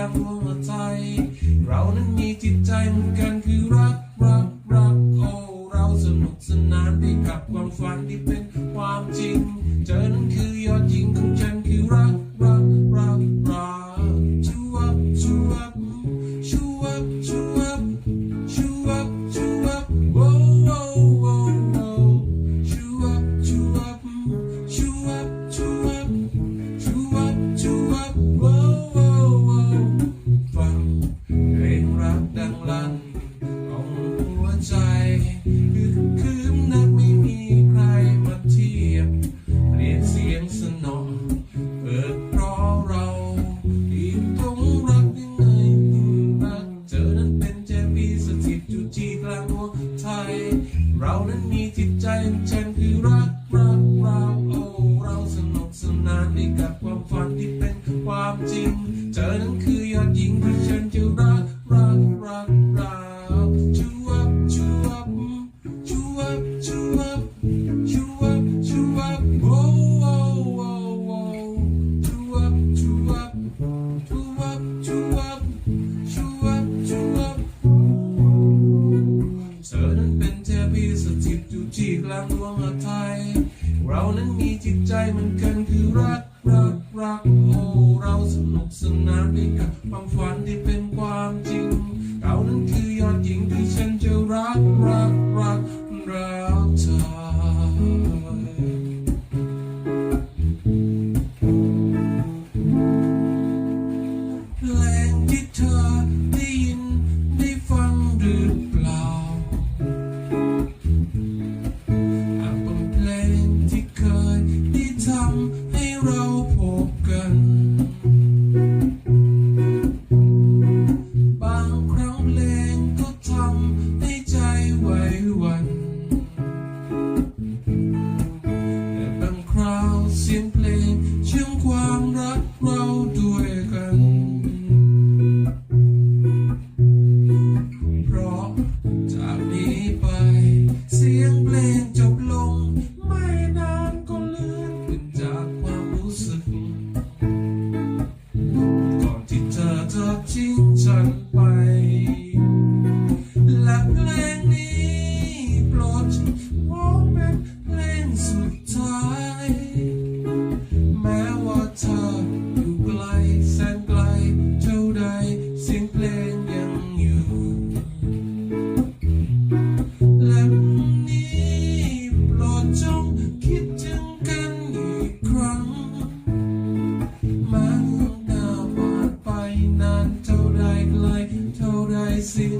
ลักหัวใจ เรานั้นมีจิตใจเหมือนกันคือรักรักรักโอ้เราสนุกสนานไปกับความฝันที่เป็นความจริง เธอนั้นคือยอดหญิงของฉันคือรัก ย เรานั้นมีจิตใจเช่นคือรักรักเราโอ้เราสนุกสนานในกับความฝันที่เป็นความจริง เจอนั้นคือยอดหญิงที่ฉันจะ มีจิตใจมันกันคือรักรักรัก เธออยู่ไกลแสนไกลเท่าใดเสียงเพลงยังอยู่และวนี้โปรดจงคิดถึงกันอีกครั้งมัหน้าบอดไปนานเท่าไรไกลเท่าไรเสียง